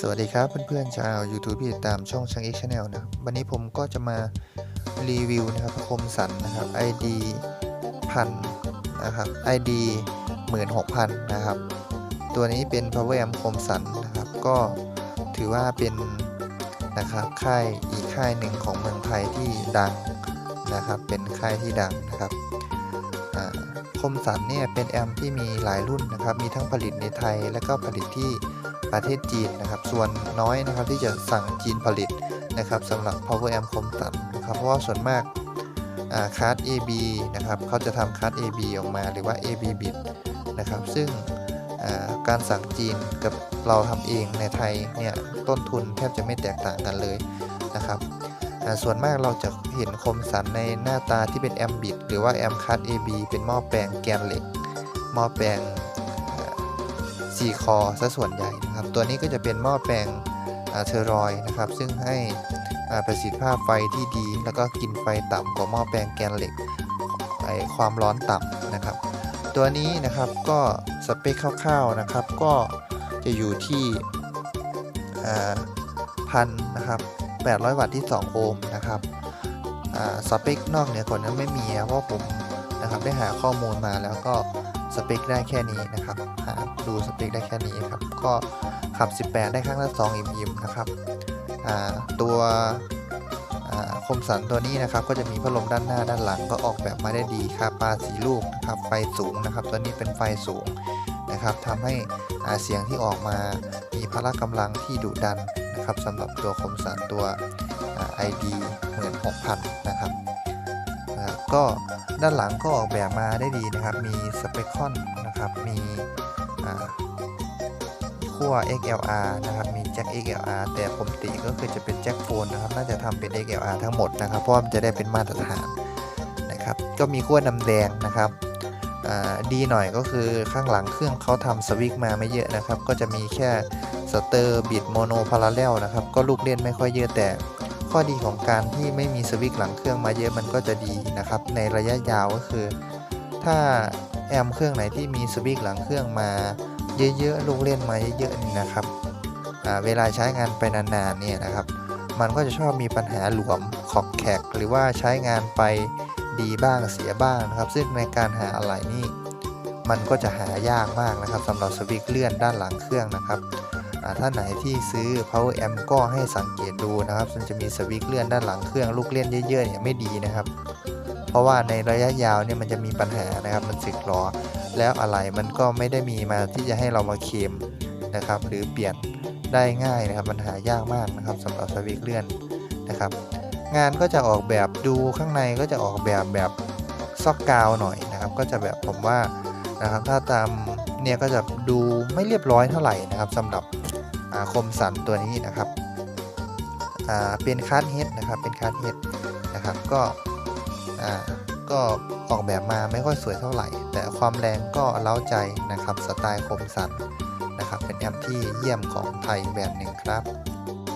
สวัสดีครับเพื่อนๆชาว YouTube ที่ติดตามช่องช่าง X Channel นะบวันนี้ผมก็จะมารีวิวนะครับคมสันนะครับ ID พันนะครับ ID 16,000 นะครับ ตัวนี้เป็น Power Amp คมสันนะครับ ก็ถือว่าเป็นนะครับค่ายอีกค่ายหนึ่งของเมืองไทยที่ดังนะครับ เป็นค่ายที่ดังนะครับอ่าคมสันเนี่ยเป็นแอมป์ที่มีหลายรุ่นนะครับ มีทั้งผลิตในไทยและก็ผลิตที่ ประเทศจีนนะครับ ส่วนน้อยนะครับที่จะสั่งจีนผลิตนะครับสำหรับ power amp คมสันนะครับเพราะว่าส่วนมากาคาร์ด AB นะครับเขาจะทำคาร์ด AB ออกมาหรือว่า AB bit นะครับ ซึ่งาการสั่งจีนกับเราทำเองในไทยเนี่ยต้นทุนแทบจะไม่แตกต่างกันเลยนะครับส่วนมากเราจะเห็นคมสันในหน้าตาที่เป็นแอมบิดหรือว่าแอมคัต AB เป็นหม้อแปลงแกนเหล็กหม้อแปลง สี่คอซะส่วนใหญ่นะครับ ตัวนี้ก็จะเป็นหม้อแปลงเทอรอยนะครับ ซึ่งให้ประสิทธิภาพไฟที่ดี แล้วก็กินไฟต่ำกว่าหม้อแปลงแกนเหล็กไอความร้อนต่ำนะครับ ตัวนี้นะครับก็สเปคคร่าวๆนะครับ ก็จะอยู่ที่พันนะครับ 800 วัตต์ที่ 2 โอห์มนะครับสเปคนอกเหนือกว่านั้นไม่มีเพราะผมนะครับได้หาข้อมูลมาแล้วก็ สเปคได้แค่นี้นะครับหาดูสเปคได้แค่นี้ครับ ก็ขับ 18 ได้ครั้งละ2อิ่มๆนะครับตัวอ่าคมสันตัวนี้นะครับ ก็จะมีพัดลมด้านหน้าด้านหลังก็ออกแบบมาได้ดีคาปาสีลูกนะครับไฟสูงนะครับ ตัวนี้เป็นไฟสูงนะครับทำให้เสียงที่ออกมามีพละกำลังที่ดุดันนะครับสำหรับตัวคมสันตัว ID 16,000นะครับนะครับก็ ด้านหลังก็ออกแบบมาได้ดีนะครับ มีสเปคคอนนะครับ มีขั้ว XLR นะครับ มีแจ็ค XLR แต่ปกติก็คือจะเป็นแจ็คโฟนนะครับ น่าจะทำเป็น XLR ทั้งหมดนะครับ เพราะมันจะได้เป็นมาตรฐานนะครับ ก็มีขั้วดำแดงนะครับอ่าดีหน่อยก็คือข้างหลังเครื่องเขาทำสวิกมาไม่เยอะนะครับ ก็จะมีแค่สเตอร์บิดโมโนพาราเรลนะครับ ก็ลูกเล่นไม่ค่อยเยอะแต่ ข้อดีของการที่ไม่มีสวิกหลังเครื่องมาเยอะมันก็จะดีนะครับ ในระยะยาวก็คือ ถ้าแอมเครื่องไหนที่มีสวิกหลังเครื่องมาเยอะๆลูกเล่นมาเยอะๆนี่นะครับเวลาใช้งานไปนานๆเนี่ยนะครับ มันก็จะชอบมีปัญหาหลวมขอบแขกหรือว่าใช้งานไปดีบ้างเสียบ้างนะครับ ซึ่งในการหาอะไหล่นี่มันก็จะหายากมากนะครับสำหรับสวิกเลื่อนด้านหลังเครื่องนะครับ อ่าท่านไหนที่ซื้อ power amp ก็ให้สังเกตดูนะครับ มันจะมีสวิกเลื่อนด้านหลังเครื่องลูกเล่นเยอะๆเนี่ยไม่ดีนะครับ เพราะว่าในระยะยาวเนี่ยมันจะมีปัญหานะครับ มันสึกหรอแล้วอะไรมันก็ไม่ได้มีมาที่จะให้เรามาเคมนะครับ หรือเปลี่ยนได้ง่ายนะครับมันหายากมากนะครับสำหรับสวิกเลื่อนนะครับ งานก็จะออกแบบดูข้างในก็จะออกแบบแบบซอกกาวหน่อยนะครับ ก็จะแบบผมว่านะครับถ้าตามเนี่ยก็จะดูไม่เรียบร้อยเท่าไหร่นะครับสำหรับ คมสันตัวนี้นะครับเป็นคัทเฮดนะครับเป็นคัทเฮดนะครับก็ก็ออกแบบมาไม่ค่อยสวยเท่าไหร่ แต่ความแรงก็เล้าใจนะครับสไตล์คมสันนะครับเป็นแอมที่เยี่ยมของไทยแบรนด์หนึ่งครับ